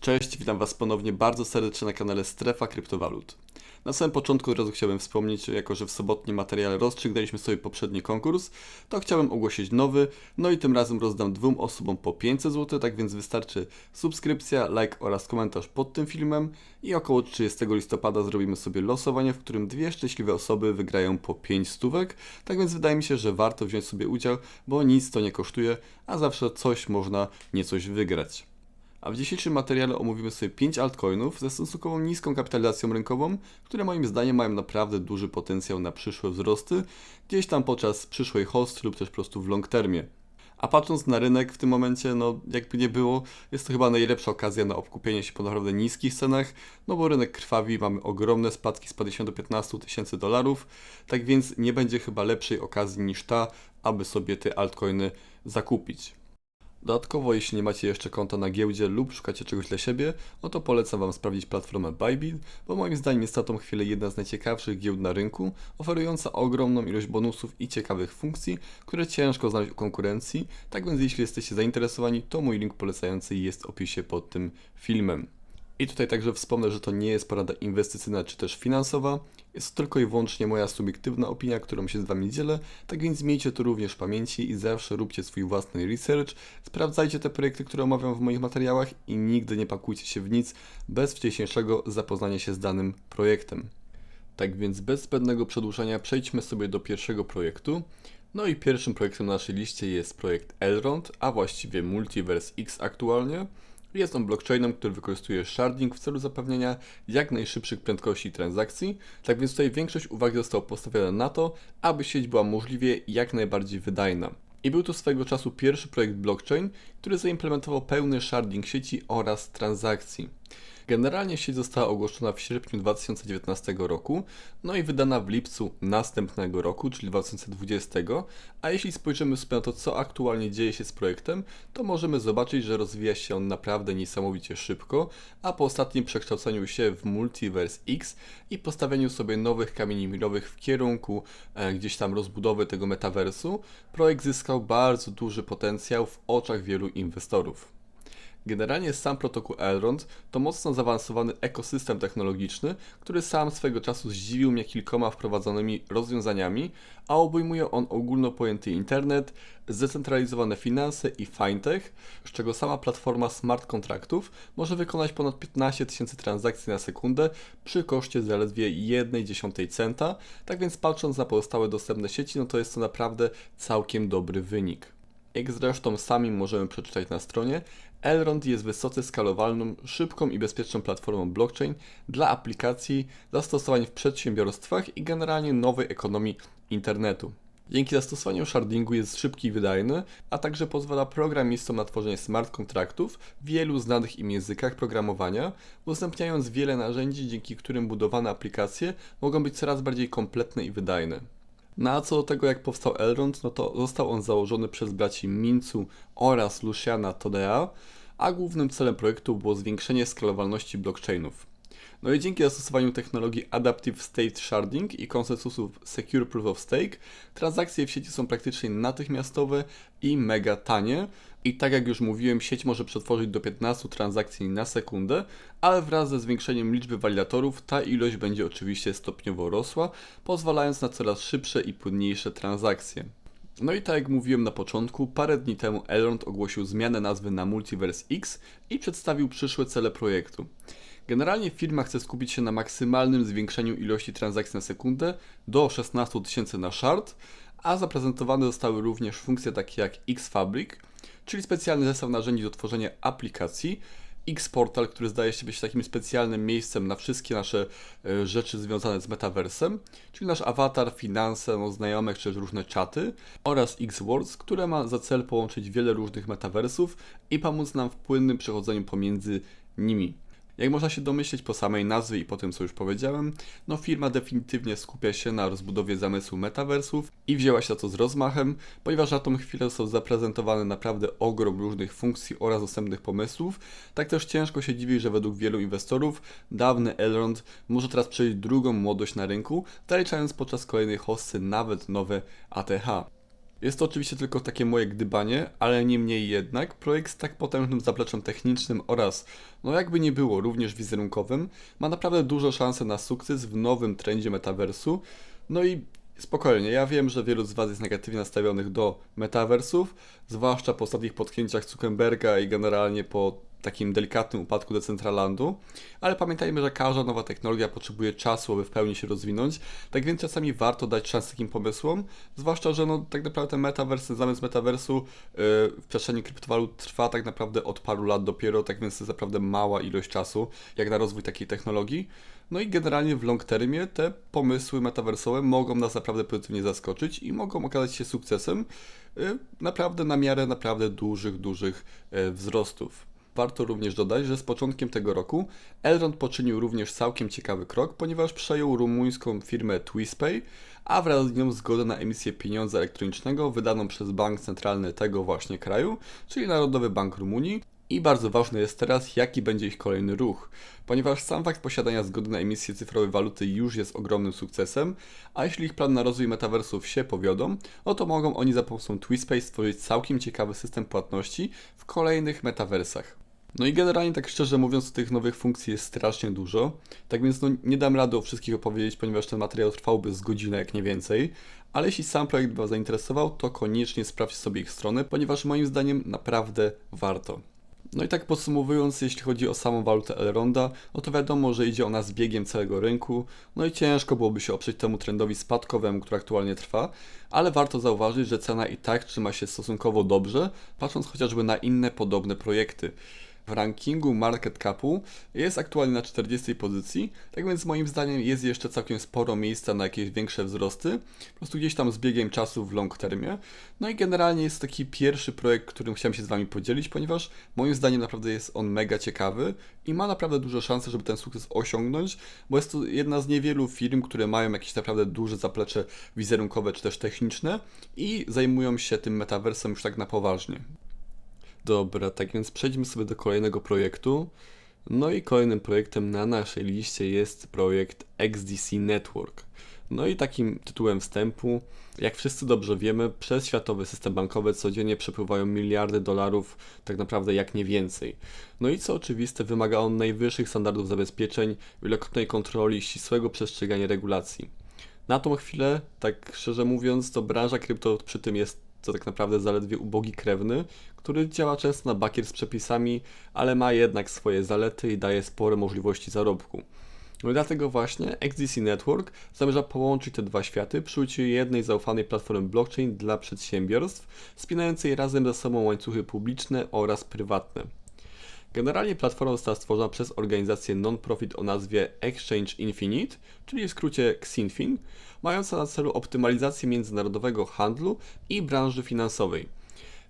Cześć, witam Was ponownie bardzo serdecznie na kanale Strefa Kryptowalut. Na samym początku od razu chciałbym wspomnieć, jako że w sobotnim materiale rozstrzygnęliśmy sobie poprzedni konkurs, to chciałem ogłosić nowy, no i tym razem rozdam dwóm osobom po 500 zł, tak więc wystarczy subskrypcja, like oraz komentarz pod tym filmem i około 30 listopada zrobimy sobie losowanie, w którym dwie szczęśliwe osoby wygrają po 5 stówek, tak więc wydaje mi się, że warto wziąć sobie udział, bo nic to nie kosztuje, a zawsze coś można niecoś wygrać. A w dzisiejszym materiale omówimy sobie 5 altcoinów ze stosunkowo niską kapitalizacją rynkową, które moim zdaniem mają naprawdę duży potencjał na przyszłe wzrosty, gdzieś tam podczas przyszłej host lub też po prostu w long termie. A patrząc na rynek w tym momencie, no jakby nie było, jest to chyba najlepsza okazja na obkupienie się po naprawdę niskich cenach, no bo rynek krwawi, mamy ogromne spadki, spadliśmy do 15 tysięcy dolarów, tak więc nie będzie chyba lepszej okazji niż ta, aby sobie te altcoiny zakupić. Dodatkowo, jeśli nie macie jeszcze konta na giełdzie lub szukacie czegoś dla siebie, no to polecam Wam sprawdzić platformę Bybit, bo moim zdaniem jest na tą chwilę jedna z najciekawszych giełd na rynku, oferująca ogromną ilość bonusów i ciekawych funkcji, które ciężko znaleźć u konkurencji, tak więc jeśli jesteście zainteresowani, to mój link polecający jest w opisie pod tym filmem. I tutaj także wspomnę, że to nie jest porada inwestycyjna czy też finansowa. Jest to tylko i wyłącznie moja subiektywna opinia, którą się z Wami dzielę, tak więc miejcie to również w pamięci i zawsze róbcie swój własny research, sprawdzajcie te projekty, które omawiam w moich materiałach i nigdy nie pakujcie się w nic bez wcześniejszego zapoznania się z danym projektem. Tak więc bez zbędnego przedłużania przejdźmy sobie do pierwszego projektu. No i pierwszym projektem na naszej liście jest projekt Elrond, a właściwie Multiverse X aktualnie. Jest on blockchainem, który wykorzystuje sharding w celu zapewnienia jak najszybszych prędkości transakcji, tak więc tutaj większość uwagi została postawiona na to, aby sieć była możliwie jak najbardziej wydajna. I był to swego czasu pierwszy projekt blockchain, który zaimplementował pełny sharding sieci oraz transakcji. Generalnie sieć została ogłoszona w sierpniu 2019 roku, no i wydana w lipcu następnego roku, czyli 2020, a jeśli spojrzymy sobie na to, co aktualnie dzieje się z projektem, to możemy zobaczyć, że rozwija się on naprawdę niesamowicie szybko, a po ostatnim przekształceniu się w Multiverse X i postawieniu sobie nowych kamieni milowych w kierunku e, gdzieś tam rozbudowy tego metaversu, projekt zyskał bardzo duży potencjał w oczach wielu inwestorów. Generalnie sam protokół Elrond to mocno zaawansowany ekosystem technologiczny, który sam swego czasu zdziwił mnie kilkoma wprowadzonymi rozwiązaniami, a obejmuje on ogólno pojęty internet, zdecentralizowane finanse i fintech, z czego sama platforma smart kontraktów może wykonać ponad 15 tysięcy transakcji na sekundę przy koszcie zaledwie 1,1 centa, tak więc patrząc na pozostałe dostępne sieci, no to jest to naprawdę całkiem dobry wynik. Jak zresztą sami możemy przeczytać na stronie, Elrond jest wysoce skalowalną, szybką i bezpieczną platformą blockchain dla aplikacji, zastosowań w przedsiębiorstwach i generalnie nowej ekonomii internetu. Dzięki zastosowaniu shardingu jest szybki i wydajny, a także pozwala programistom na tworzenie smart kontraktów w wielu znanych im językach programowania, udostępniając wiele narzędzi, dzięki którym budowane aplikacje mogą być coraz bardziej kompletne i wydajne. No co do tego, jak powstał Elrond, no to został on założony przez braci Mincu oraz Luciana Todea, a głównym celem projektu było zwiększenie skalowalności blockchainów. No i dzięki zastosowaniu technologii Adaptive State Sharding i konsensusów Secure Proof of Stake, transakcje w sieci są praktycznie natychmiastowe i mega tanie. I tak jak już mówiłem, sieć może przetworzyć do 15 transakcji na sekundę, ale wraz ze zwiększeniem liczby walidatorów ta ilość będzie oczywiście stopniowo rosła, pozwalając na coraz szybsze i płynniejsze transakcje. No i tak jak mówiłem na początku, parę dni temu Elrond ogłosił zmianę nazwy na Multiverse X i przedstawił przyszłe cele projektu. Generalnie firma chce skupić się na maksymalnym zwiększeniu ilości transakcji na sekundę do 16 tysięcy na shard, a zaprezentowane zostały również funkcje takie jak X-Fabric, czyli specjalny zestaw narzędzi do tworzenia aplikacji, X-Portal, który zdaje się być takim specjalnym miejscem na wszystkie nasze e, rzeczy związane z metaversem, czyli nasz awatar, finanse, no, znajomych czy różne czaty oraz X-Worlds, które ma za cel połączyć wiele różnych metaversów i pomóc nam w płynnym przechodzeniu pomiędzy nimi. Jak można się domyśleć po samej nazwie i po tym, co już powiedziałem, no firma definitywnie skupia się na rozbudowie zamysłu metaversów i wzięła się na to z rozmachem, ponieważ na tą chwilę są zaprezentowane naprawdę ogrom różnych funkcji oraz dostępnych pomysłów. Tak też ciężko się dziwić, że według wielu inwestorów dawny Elrond może teraz przejść drugą młodość na rynku, zaliczając podczas kolejnej hosty nawet nowe ATH. Jest to oczywiście tylko takie moje gdybanie, ale niemniej jednak projekt z tak potężnym zapleczem technicznym oraz, no jakby nie było, również wizerunkowym, ma naprawdę duże szanse na sukces w nowym trendzie metaversu. No i spokojnie, ja wiem, że wielu z Was jest negatywnie nastawionych do metaversów, zwłaszcza po ostatnich potknięciach Zuckerberga i generalnie po takim delikatnym upadku Decentralandu, ale pamiętajmy, że każda nowa technologia potrzebuje czasu, aby w pełni się rozwinąć, tak więc czasami warto dać szansę takim pomysłom, zwłaszcza, że no, tak naprawdę metavers, ten zamysł metaversu yy, w przestrzeni kryptowalut trwa tak naprawdę od paru lat dopiero, tak więc to jest naprawdę mała ilość czasu, jak na rozwój takiej technologii. No i generalnie w long termie te pomysły metaversowe mogą nas naprawdę pozytywnie zaskoczyć i mogą okazać się sukcesem yy, naprawdę na miarę naprawdę dużych, dużych yy, wzrostów. Warto również dodać, że z początkiem tego roku Elrond poczynił również całkiem ciekawy krok, ponieważ przejął rumuńską firmę TwistPay, a wraz z nią zgodę na emisję pieniądza elektronicznego wydaną przez bank centralny tego właśnie kraju, czyli Narodowy Bank Rumunii. I bardzo ważne jest teraz, jaki będzie ich kolejny ruch, ponieważ sam fakt posiadania zgody na emisję cyfrowej waluty już jest ogromnym sukcesem, a jeśli ich plan na rozwój metaversów się powiodą, no to mogą oni za pomocą TwistPay stworzyć całkiem ciekawy system płatności w kolejnych metaversach. No i generalnie tak szczerze mówiąc, tych nowych funkcji jest strasznie dużo. Tak więc no, nie dam rady o wszystkich opowiedzieć, ponieważ ten materiał trwałby z godzinę, jak nie więcej. Ale jeśli sam projekt Was zainteresował, to koniecznie sprawdź sobie ich stronę, ponieważ moim zdaniem naprawdę warto. No i tak podsumowując, jeśli chodzi o samą walutę Elronda, no to wiadomo, że idzie ona z biegiem całego rynku, no i ciężko byłoby się oprzeć temu trendowi spadkowemu, który aktualnie trwa, ale warto zauważyć, że cena i tak trzyma się stosunkowo dobrze, patrząc chociażby na inne podobne projekty w rankingu market capu jest aktualnie na 40 pozycji, tak więc moim zdaniem jest jeszcze całkiem sporo miejsca na jakieś większe wzrosty, po prostu gdzieś tam z biegiem czasu w long termie. No i generalnie jest taki pierwszy projekt, którym chciałem się z Wami podzielić, ponieważ moim zdaniem naprawdę jest on mega ciekawy i ma naprawdę duże szanse, żeby ten sukces osiągnąć, bo jest to jedna z niewielu firm, które mają jakieś naprawdę duże zaplecze wizerunkowe czy też techniczne i zajmują się tym metaversem już tak na poważnie. Dobra, tak więc przejdźmy sobie do kolejnego projektu. No i kolejnym projektem na naszej liście jest projekt XDC Network. No i takim tytułem wstępu, jak wszyscy dobrze wiemy, przez światowy system bankowy codziennie przepływają miliardy dolarów, tak naprawdę jak nie więcej. No i co oczywiste, wymaga on najwyższych standardów zabezpieczeń, wielokrotnej kontroli, ścisłego przestrzegania regulacji. Na tą chwilę, tak szczerze mówiąc, to branża krypto przy tym jest to tak naprawdę zaledwie ubogi krewny, który działa często na bakier z przepisami, ale ma jednak swoje zalety i daje spore możliwości zarobku. No dlatego właśnie XDC Network zamierza połączyć te dwa światy przy użyciu jednej zaufanej platformy blockchain dla przedsiębiorstw, spinającej razem ze sobą łańcuchy publiczne oraz prywatne. Generalnie platforma została stworzona przez organizację non-profit o nazwie Exchange Infinite, czyli w skrócie XINFIN, mająca na celu optymalizację międzynarodowego handlu i branży finansowej.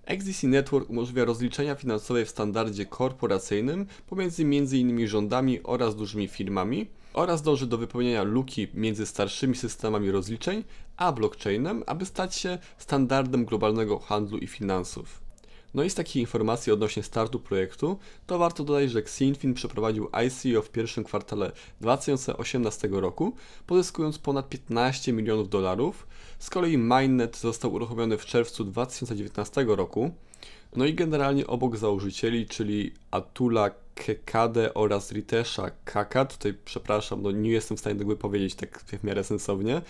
XDC Network umożliwia rozliczenia finansowe w standardzie korporacyjnym pomiędzy m.in. rządami oraz dużymi firmami oraz dąży do wypełnienia luki między starszymi systemami rozliczeń a blockchainem, aby stać się standardem globalnego handlu i finansów. No i z takich informacji odnośnie startu projektu, to warto dodać, że Xinfin przeprowadził ICO w pierwszym kwartale 2018 roku, pozyskując ponad 15 milionów dolarów. Z kolei Mainnet został uruchomiony w czerwcu 2019 roku. No i generalnie obok założycieli, czyli Atula Kekade oraz Ritesha Kaka, tutaj przepraszam, no nie jestem w stanie tego powiedzieć tak w miarę sensownie,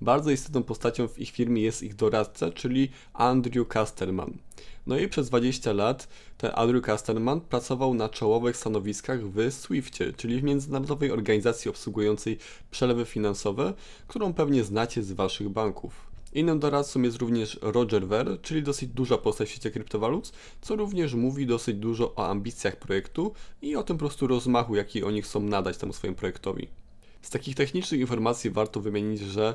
bardzo istotną postacią w ich firmie jest ich doradca, czyli Andrew Casterman. No i przez 20 lat ten Andrew Casterman pracował na czołowych stanowiskach w Swiftie, czyli w międzynarodowej organizacji obsługującej przelewy finansowe, którą pewnie znacie z waszych banków. Innym doradcą jest również Roger Ver, czyli dosyć duża postać w świecie kryptowalut, co również mówi dosyć dużo o ambicjach projektu i o tym prostu rozmachu, jaki oni chcą nadać temu swojemu projektowi. Z takich technicznych informacji warto wymienić, że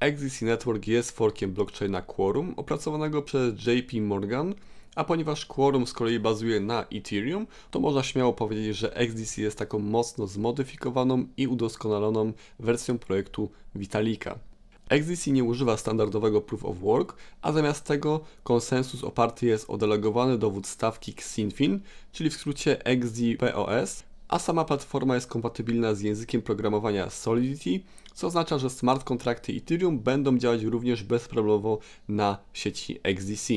XDC Network jest forkiem blockchaina Quorum, opracowanego przez JP Morgan, a ponieważ Quorum z kolei bazuje na Ethereum, to można śmiało powiedzieć, że XDC jest taką mocno zmodyfikowaną i udoskonaloną wersją projektu Vitalika. XDC nie używa standardowego Proof of Work, a zamiast tego konsensus oparty jest o delegowany dowód stawki XINFIN, czyli w skrócie XDPOS, a sama platforma jest kompatybilna z językiem programowania Solidity, co oznacza, że smart kontrakty Ethereum będą działać również bezproblemowo na sieci XDC.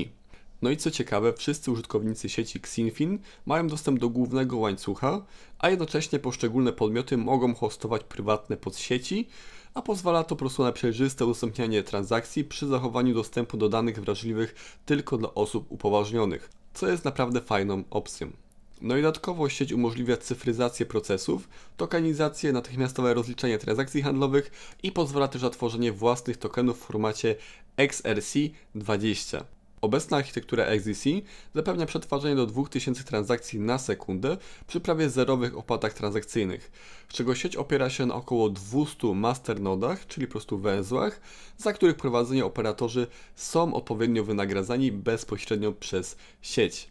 No i co ciekawe, wszyscy użytkownicy sieci Xinfin mają dostęp do głównego łańcucha, a jednocześnie poszczególne podmioty mogą hostować prywatne podsieci, a pozwala to po prostu na przejrzyste udostępnianie transakcji przy zachowaniu dostępu do danych wrażliwych tylko dla osób upoważnionych, co jest naprawdę fajną opcją. No i dodatkowo sieć umożliwia cyfryzację procesów, tokenizację, natychmiastowe rozliczenie transakcji handlowych i pozwala też na tworzenie własnych tokenów w formacie XRC20. Obecna architektura XDC zapewnia przetwarzanie do 2000 transakcji na sekundę przy prawie zerowych opłatach transakcyjnych, z czego sieć opiera się na około 200 masternodach, czyli po prostu węzłach, za których prowadzenie operatorzy są odpowiednio wynagradzani bezpośrednio przez sieć.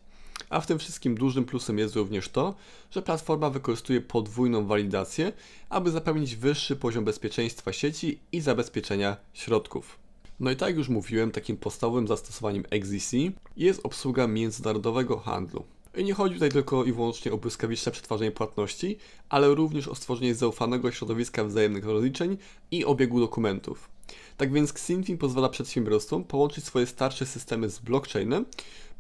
A w tym wszystkim dużym plusem jest również to, że platforma wykorzystuje podwójną walidację, aby zapewnić wyższy poziom bezpieczeństwa sieci i zabezpieczenia środków. No i tak jak już mówiłem, takim podstawowym zastosowaniem XDC jest obsługa międzynarodowego handlu. I nie chodzi tutaj tylko i wyłącznie o błyskawiczne przetwarzanie płatności, ale również o stworzenie zaufanego środowiska wzajemnych rozliczeń i obiegu dokumentów. Tak więc Xinfin pozwala przedsiębiorstwom połączyć swoje starsze systemy z blockchainem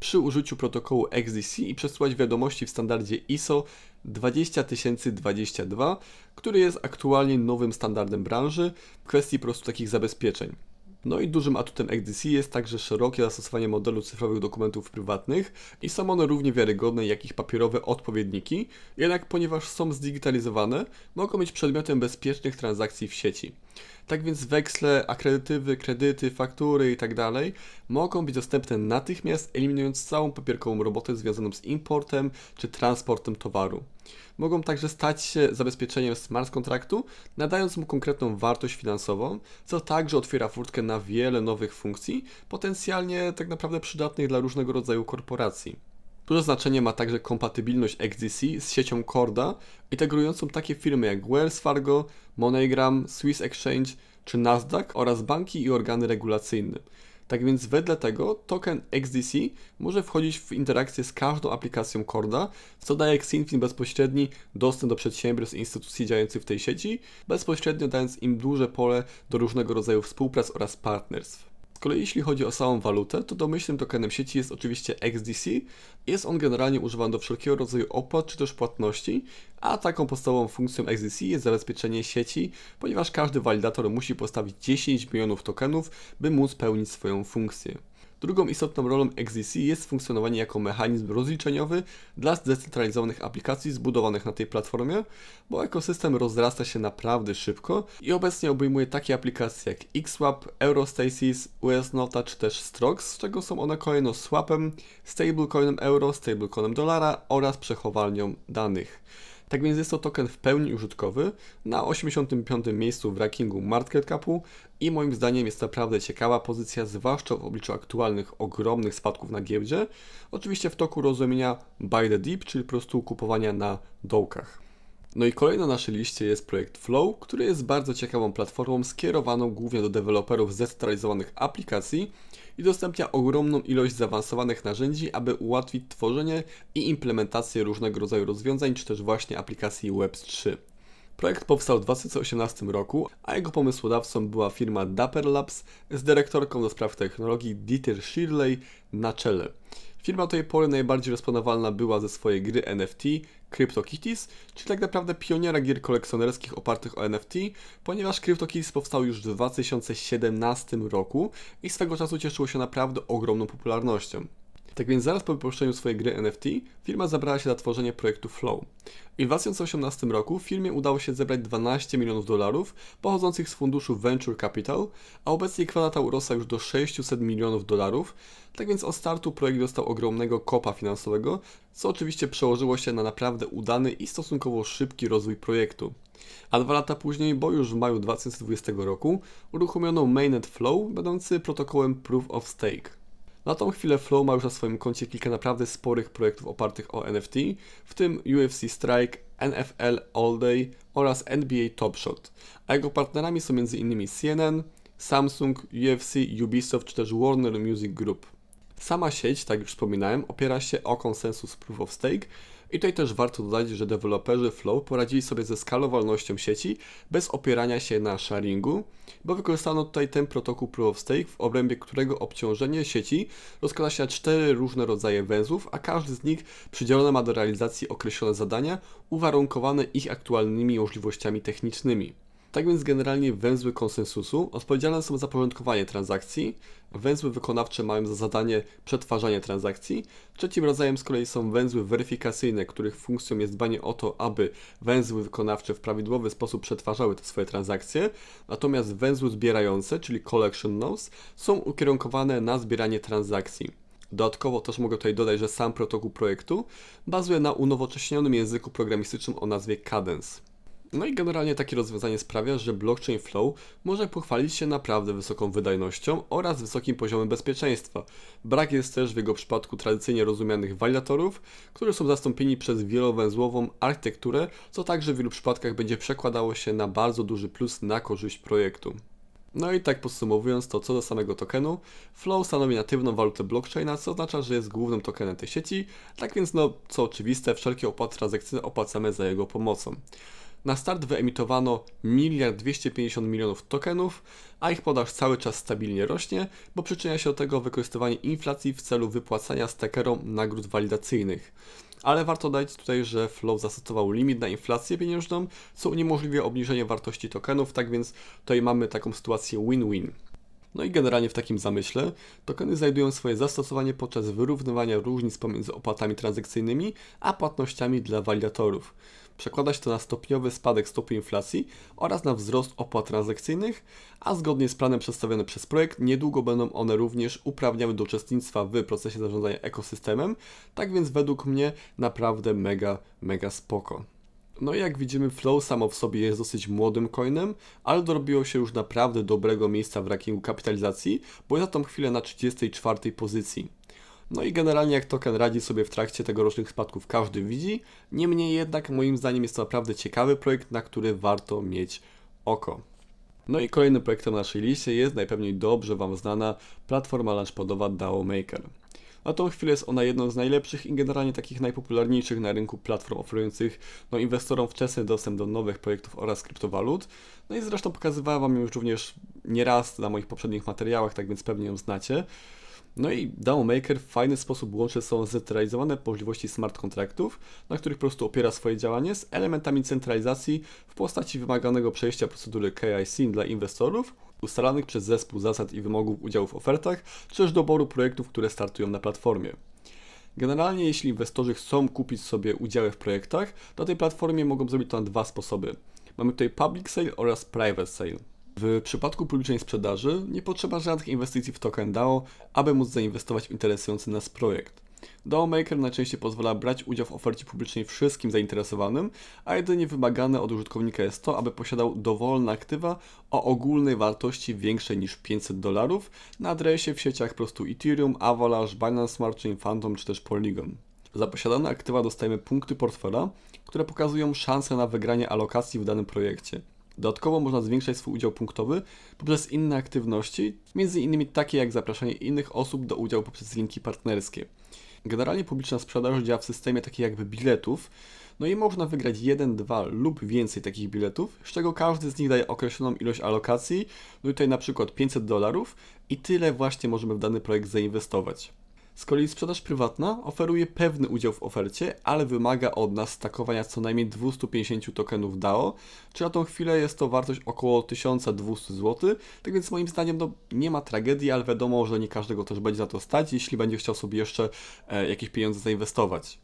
przy użyciu protokołu XDC i przesyłać wiadomości w standardzie ISO 20022, który jest aktualnie nowym standardem branży w kwestii po prostu takich zabezpieczeń. No i dużym atutem XDC jest także szerokie zastosowanie modelu cyfrowych dokumentów prywatnych i są one równie wiarygodne jak ich papierowe odpowiedniki, jednak ponieważ są zdigitalizowane, mogą być przedmiotem bezpiecznych transakcji w sieci. Tak więc weksle, akredytywy, kredyty, faktury itd. Tak mogą być dostępne natychmiast, eliminując całą papierkową robotę związaną z importem czy transportem towaru. Mogą także stać się zabezpieczeniem smart kontraktu, nadając mu konkretną wartość finansową, co także otwiera furtkę na wiele nowych funkcji, potencjalnie tak naprawdę przydatnych dla różnego rodzaju korporacji. Duże znaczenie ma także kompatybilność XDC z siecią Corda, integrującą takie firmy jak Wells Fargo, MoneyGram, Swiss Exchange czy Nasdaq oraz banki i organy regulacyjne. Tak więc wedle tego token XDC może wchodzić w interakcję z każdą aplikacją Corda, co daje Xinfin bezpośredni dostęp do przedsiębiorstw i instytucji działających w tej sieci, bezpośrednio dając im duże pole do różnego rodzaju współprac oraz partnerstw kolei jeśli chodzi o samą walutę, to domyślnym tokenem sieci jest oczywiście XDC. Jest on generalnie używany do wszelkiego rodzaju opłat czy też płatności, a taką podstawową funkcją XDC jest zabezpieczenie sieci, ponieważ każdy walidator musi postawić 10 milionów tokenów, by móc pełnić swoją funkcję. Drugą istotną rolą XDC jest funkcjonowanie jako mechanizm rozliczeniowy dla zdecentralizowanych aplikacji zbudowanych na tej platformie, bo ekosystem rozrasta się naprawdę szybko i obecnie obejmuje takie aplikacje jak XSwap, Eurostasis, USNota czy też Strox, z czego są one kolejno swapem, stablecoinem euro, stablecoinem dolara oraz przechowalnią danych. Tak więc jest to token w pełni użytkowy, na 85. miejscu w rankingu market capu i moim zdaniem jest to naprawdę ciekawa pozycja, zwłaszcza w obliczu aktualnych ogromnych spadków na giełdzie, oczywiście w toku rozumienia buy the deep, czyli po prostu kupowania na dołkach. No i kolejny na naszej liście jest projekt Flow, który jest bardzo ciekawą platformą skierowaną głównie do deweloperów zdecentralizowanych aplikacji i udostępnia ogromną ilość zaawansowanych narzędzi, aby ułatwić tworzenie i implementację różnego rodzaju rozwiązań, czy też właśnie aplikacji Web3. Projekt powstał w 2018 roku, a jego pomysłodawcą była firma Dapper Labs z dyrektorką do spraw technologii Dieter Shirley na czele. Firma tej pory najbardziej rozpoznawalna była ze swojej gry NFT CryptoKitties, czyli tak naprawdę pioniera gier kolekcjonerskich opartych o NFT, ponieważ CryptoKitties powstał już w 2017 roku i swego czasu cieszyło się naprawdę ogromną popularnością. Tak więc zaraz po wypuszczeniu swojej gry NFT, firma zabrała się za tworzenie projektu Flow. I w 2018 roku firmie udało się zebrać 12 milionów dolarów pochodzących z funduszu Venture Capital, a obecnie kwota ta urosła już do 600 milionów dolarów, tak więc od startu projekt dostał ogromnego kopa finansowego, co oczywiście przełożyło się na naprawdę udany i stosunkowo szybki rozwój projektu. A dwa lata później, bo już w maju 2020 roku, uruchomiono Mainnet Flow, będący protokołem Proof of Stake. Na tą chwilę Flow ma już na swoim koncie kilka naprawdę sporych projektów opartych o NFT, w tym UFC Strike, NFL All Day oraz NBA Top Shot, a jego partnerami są m.in. CNN, Samsung, UFC, Ubisoft czy też Warner Music Group. Sama sieć, tak już wspominałem, opiera się o konsensus Proof of Stake, I tutaj też warto dodać, że deweloperzy Flow poradzili sobie ze skalowalnością sieci bez opierania się na sharingu, bo wykorzystano tutaj ten protokół Proof of Stake, w obrębie którego obciążenie sieci rozkłada się na cztery różne rodzaje węzłów, a każdy z nich przydzielony ma do realizacji określone zadania uwarunkowane ich aktualnymi możliwościami technicznymi. Tak więc generalnie węzły konsensusu odpowiedzialne są za porządkowanie transakcji, węzły wykonawcze mają za zadanie przetwarzanie transakcji, trzecim rodzajem z kolei są węzły weryfikacyjne, których funkcją jest dbanie o to, aby węzły wykonawcze w prawidłowy sposób przetwarzały te swoje transakcje, natomiast węzły zbierające, czyli collection nodes, są ukierunkowane na zbieranie transakcji. Dodatkowo też mogę tutaj dodać, że sam protokół projektu bazuje na unowocześnionym języku programistycznym o nazwie Cadence. No i generalnie takie rozwiązanie sprawia, że blockchain Flow może pochwalić się naprawdę wysoką wydajnością oraz wysokim poziomem bezpieczeństwa. Brak jest też w jego przypadku tradycyjnie rozumianych walidatorów, którzy są zastąpieni przez wielowęzłową architekturę, co także w wielu przypadkach będzie przekładało się na bardzo duży plus na korzyść projektu. No i tak podsumowując to co do samego tokenu, Flow stanowi natywną walutę blockchaina, co oznacza, że jest głównym tokenem tej sieci, tak więc no, co oczywiste, wszelkie opłaty transakcyjne opłacamy za jego pomocą. Na start wyemitowano 1 250 milionów tokenów, a ich podaż cały czas stabilnie rośnie, bo przyczynia się do tego wykorzystywanie inflacji w celu wypłacania stakerom nagród walidacyjnych. Ale warto dodać tutaj, że Flow zastosował limit na inflację pieniężną, co uniemożliwia obniżenie wartości tokenów, tak więc tutaj mamy taką sytuację win-win. No i generalnie w takim zamyśle tokeny znajdują swoje zastosowanie podczas wyrównywania różnic pomiędzy opłatami transakcyjnymi a płatnościami dla walidatorów. Przekłada się to na stopniowy spadek stopy inflacji oraz na wzrost opłat transakcyjnych, a zgodnie z planem przedstawionym przez projekt, niedługo będą one również uprawniały do uczestnictwa w procesie zarządzania ekosystemem, tak więc według mnie naprawdę mega, mega spoko. No i jak widzimy, Flow samo w sobie jest dosyć młodym coinem, ale dorobiło się już naprawdę dobrego miejsca w rankingu kapitalizacji, bo jest na tą chwilę na 34 pozycji. No i generalnie jak token radzi sobie w trakcie tegorocznych spadków każdy widzi, niemniej jednak moim zdaniem jest to naprawdę ciekawy projekt, na który warto mieć oko. No i kolejnym projektem na naszej liście jest najpewniej dobrze Wam znana platforma launchpadowa DAO Maker. Na tą chwilę jest ona jedną z najlepszych i generalnie takich najpopularniejszych na rynku platform oferujących no, inwestorom wczesny dostęp do nowych projektów oraz kryptowalut. No i zresztą pokazywałem Wam już również nieraz na moich poprzednich materiałach, tak więc pewnie ją znacie. No i DAO Maker w fajny sposób łączy są zcentralizowane możliwości smart kontraktów, na których po prostu opiera swoje działanie z elementami centralizacji w postaci wymaganego przejścia procedury KIC dla inwestorów, ustalanych przez zespół zasad i wymogów udziału w ofertach, czy też doboru projektów, które startują na platformie. Generalnie, jeśli inwestorzy chcą kupić sobie udziały w projektach, na tej platformie mogą zrobić to na dwa sposoby. Mamy tutaj public sale oraz private sale. W przypadku publicznej sprzedaży nie potrzeba żadnych inwestycji w token DAO, aby móc zainwestować w interesujący nas projekt. DAO Maker najczęściej pozwala brać udział w ofercie publicznej wszystkim zainteresowanym, a jedynie wymagane od użytkownika jest to, aby posiadał dowolne aktywa o ogólnej wartości większej niż 500 dolarów na adresie w sieciach prostu Ethereum, Avalanche, Binance Smart Chain, Phantom czy też Polygon. Za posiadane aktywa dostajemy punkty portfela, które pokazują szansę na wygranie alokacji w danym projekcie. Dodatkowo można zwiększać swój udział punktowy poprzez inne aktywności, innymi takie jak zapraszanie innych osób do udziału poprzez linki partnerskie. Generalnie publiczna sprzedaż działa w systemie takich jakby biletów, no i można wygrać jeden, dwa lub więcej takich biletów, z czego każdy z nich daje określoną ilość alokacji, no i tutaj na przykład 500 dolarów i tyle właśnie możemy w dany projekt zainwestować. Z kolei sprzedaż prywatna oferuje pewny udział w ofercie, ale wymaga od nas stakowania co najmniej 250 tokenów DAO, czy na tą chwilę jest to wartość około 1200 zł, tak więc moim zdaniem no, nie ma tragedii, ale wiadomo, że nie każdego też będzie na to stać, jeśli będzie chciał sobie jeszcze e, jakieś pieniądze zainwestować.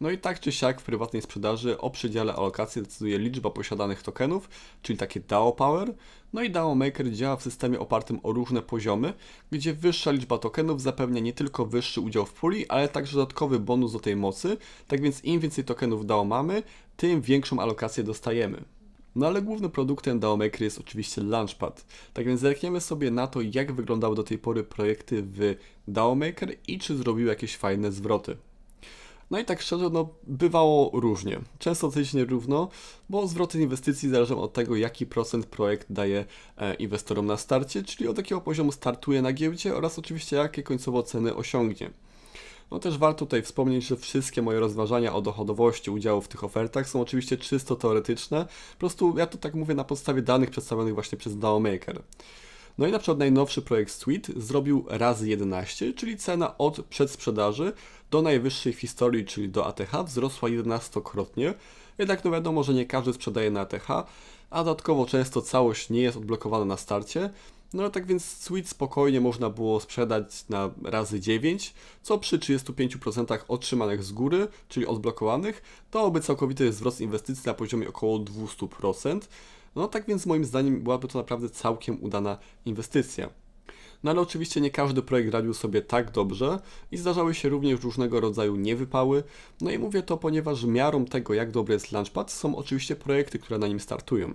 No i tak czy siak w prywatnej sprzedaży o przydziale alokacji decyduje liczba posiadanych tokenów, czyli takie DAO Power. No i DAO Maker działa w systemie opartym o różne poziomy, gdzie wyższa liczba tokenów zapewnia nie tylko wyższy udział w puli, ale także dodatkowy bonus do tej mocy. Tak więc im więcej tokenów DAO mamy, tym większą alokację dostajemy. No ale głównym produktem DAO Maker jest oczywiście Launchpad. Tak więc zerkniemy sobie na to, jak wyglądały do tej pory projekty w DAO Maker i czy zrobiły jakieś fajne zwroty. No i tak szczerze, no bywało różnie. Często coś nierówno, bo zwroty inwestycji zależą od tego, jaki procent projekt daje e, inwestorom na starcie, czyli od jakiego poziomu startuje na giełdzie oraz oczywiście jakie końcowo ceny osiągnie. No też warto tutaj wspomnieć, że wszystkie moje rozważania o dochodowości udziału w tych ofertach są oczywiście czysto teoretyczne. Po prostu ja to tak mówię na podstawie danych przedstawionych właśnie przez DAOmaker. No i na przykład najnowszy projekt Suite zrobił razy 11, czyli cena od przedsprzedaży do najwyższej w historii, czyli do ATH, wzrosła 11-krotnie. Jednak no wiadomo, że nie każdy sprzedaje na ATH, a dodatkowo często całość nie jest odblokowana na starcie. No tak więc Suite spokojnie można było sprzedać na razy 9, co przy 35% otrzymanych z góry, czyli odblokowanych, to by całkowity wzrost inwestycji na poziomie około 200%. No tak więc moim zdaniem byłaby to naprawdę całkiem udana inwestycja. No ale oczywiście nie każdy projekt radził sobie tak dobrze i zdarzały się również różnego rodzaju niewypały. No i mówię to, ponieważ miarą tego, jak dobry jest Launchpad, są oczywiście projekty, które na nim startują.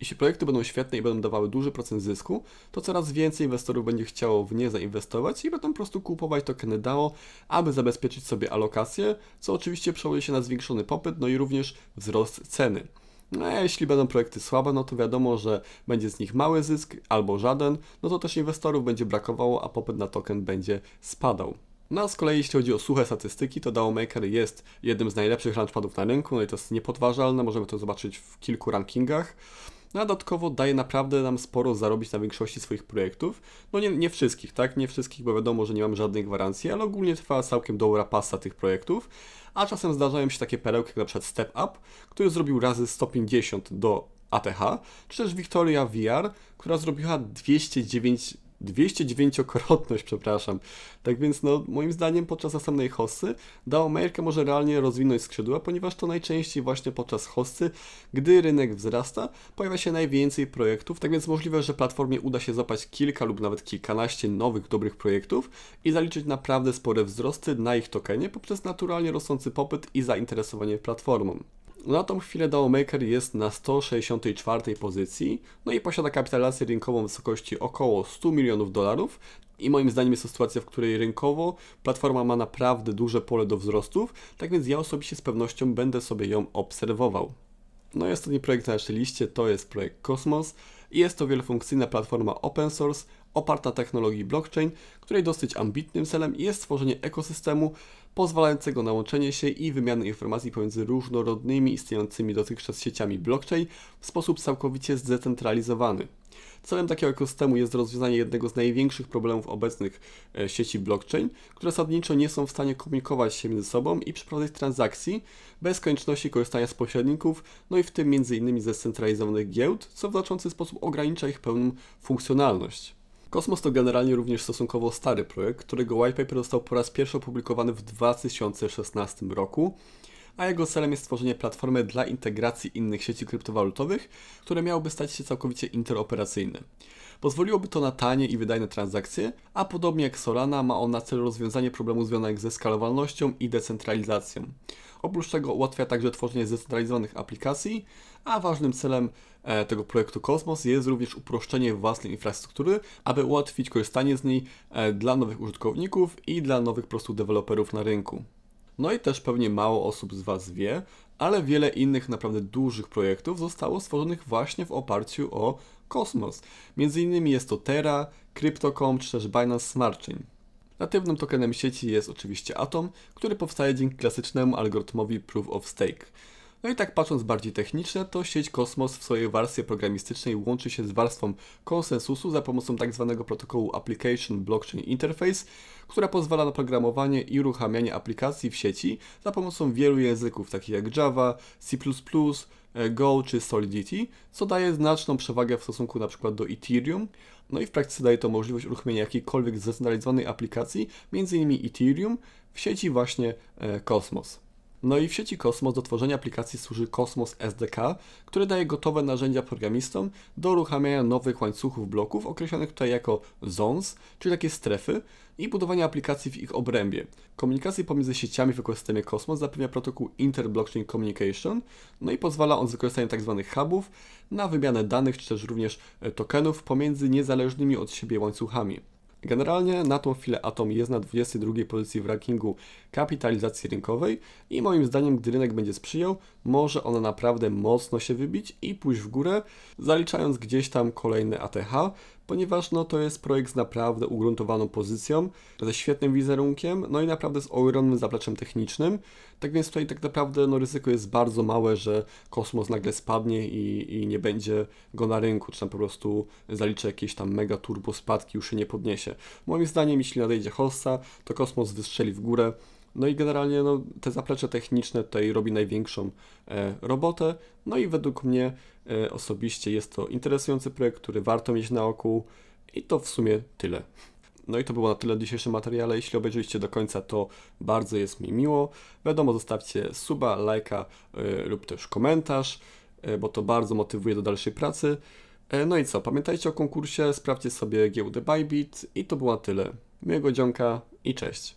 Jeśli projekty będą świetne i będą dawały duży procent zysku, to coraz więcej inwestorów będzie chciało w nie zainwestować i będą po prostu kupować tokeny DAO, aby zabezpieczyć sobie alokację, co oczywiście przełoży się na zwiększony popyt, no i również wzrost ceny. No jeśli będą projekty słabe, no to wiadomo, że będzie z nich mały zysk albo żaden, no to też inwestorów będzie brakowało, a popyt na token będzie spadał. No a z kolei jeśli chodzi o suche statystyki, to DAOmaker jest jednym z najlepszych launchpadów na rynku, no i to jest niepodważalne, możemy to zobaczyć w kilku rankingach. No a dodatkowo daje naprawdę nam sporo zarobić na większości swoich projektów. No nie, nie wszystkich, tak? Nie wszystkich, bo wiadomo, że nie mam żadnej gwarancji, ale ogólnie trwa całkiem dobra pasa tych projektów. A czasem zdarzają się takie perełki jak na przykład Step Up, który zrobił razy 150 do ATH, czy też Victoria VR, która zrobiła 209 209-krotność, przepraszam. Tak więc, no, moim zdaniem, podczas następnej hossy DAO Mailka może realnie rozwinąć skrzydła, ponieważ to najczęściej właśnie podczas hossy, gdy rynek wzrasta, pojawia się najwięcej projektów, tak więc możliwe, że platformie uda się złapać kilka lub nawet kilkanaście nowych, dobrych projektów i zaliczyć naprawdę spore wzrosty na ich tokenie poprzez naturalnie rosnący popyt i zainteresowanie platformą. Na tą chwilę DAOmaker jest na 164 pozycji, no i posiada kapitalizację rynkową w wysokości około 100 milionów dolarów. I moim zdaniem jest to sytuacja, w której rynkowo platforma ma naprawdę duże pole do wzrostów, tak więc ja osobiście z pewnością będę sobie ją obserwował. No i ostatni projekt na naszej liście to jest projekt Cosmos i jest to wielofunkcyjna platforma open source oparta technologii blockchain, której dosyć ambitnym celem jest stworzenie ekosystemu pozwalającego na łączenie się i wymianę informacji pomiędzy różnorodnymi istniejącymi dotychczas sieciami blockchain w sposób całkowicie zdecentralizowany. Celem takiego ekosystemu jest rozwiązanie jednego z największych problemów obecnych e, sieci blockchain, które zasadniczo nie są w stanie komunikować się między sobą i przeprowadzać transakcji bez konieczności korzystania z pośredników, no i w tym m.in. ze scentralizowanych giełd, co w znaczący sposób ogranicza ich pełną funkcjonalność. Kosmos to generalnie również stosunkowo stary projekt, którego whitepaper został po raz pierwszy opublikowany w 2016 roku, a jego celem jest stworzenie platformy dla integracji innych sieci kryptowalutowych, które miałyby stać się całkowicie interoperacyjne. Pozwoliłoby to na tanie i wydajne transakcje, a podobnie jak Solana ma on na celu rozwiązanie problemów związanych ze skalowalnością i decentralizacją. Oprócz tego ułatwia także tworzenie zdecentralizowanych aplikacji, a ważnym celem e, tego projektu Cosmos jest również uproszczenie własnej infrastruktury, aby ułatwić korzystanie z niej e, dla nowych użytkowników i dla nowych po prostu deweloperów na rynku. No i też pewnie mało osób z Was wie, ale wiele innych naprawdę dużych projektów zostało stworzonych właśnie w oparciu o Kosmos. Między innymi jest to Terra, Crypto.com czy też Binance Smart Chain. Natywnym tokenem sieci jest oczywiście Atom, który powstaje dzięki klasycznemu algorytmowi Proof of Stake. No i tak patrząc bardziej technicznie, to sieć Cosmos w swojej warstwie programistycznej łączy się z warstwą konsensusu za pomocą tzw. Tak protokołu Application Blockchain Interface, która pozwala na programowanie i uruchamianie aplikacji w sieci za pomocą wielu języków takich jak Java, C++, Go czy Solidity, co daje znaczną przewagę w stosunku na przykład do Ethereum. No i w praktyce daje to możliwość uruchomienia jakiejkolwiek zdecentralizowanej aplikacji, m.in. Ethereum, w sieci właśnie e, Cosmos. No i w sieci Cosmos do tworzenia aplikacji służy Cosmos SDK, który daje gotowe narzędzia programistom do uruchamiania nowych łańcuchów bloków, określonych tutaj jako zones, czyli takie strefy, i budowania aplikacji w ich obrębie. Komunikację pomiędzy sieciami w ekosystemie Cosmos zapewnia protokół Inter-Blockchain Communication, no i pozwala on z wykorzystaniem tzw. Tak hubów na wymianę danych, czy też również tokenów pomiędzy niezależnymi od siebie łańcuchami. Generalnie na tą chwilę Atom jest na 22 pozycji w rankingu kapitalizacji rynkowej i moim zdaniem, gdy rynek będzie sprzyjał, może ona naprawdę mocno się wybić i pójść w górę, zaliczając gdzieś tam kolejny ATH, ponieważ no, to jest projekt z naprawdę ugruntowaną pozycją, ze świetnym wizerunkiem, no i naprawdę z ogromnym zapleczem technicznym. Tak więc tutaj tak naprawdę no, ryzyko jest bardzo małe, że kosmos nagle spadnie i, i nie będzie go na rynku, czy tam po prostu zaliczy jakieś tam mega turbo spadki, już się nie podniesie. Moim zdaniem, jeśli nadejdzie hossa, to kosmos wystrzeli w górę. No i generalnie no, te zaplecze techniczne tutaj robi największą e, robotę. No i według mnie osobiście jest to interesujący projekt, który warto mieć na oku. I to w sumie tyle. No i to było na tyle w dzisiejszym materiale. Jeśli obejrzeliście do końca, to bardzo jest mi miło. Wiadomo, zostawcie suba, lajka e, lub też komentarz, e, bo to bardzo motywuje do dalszej pracy. E, no i co, pamiętajcie o konkursie, sprawdźcie sobie giełdę Bybit i to było na tyle. Miłego dzionka i cześć.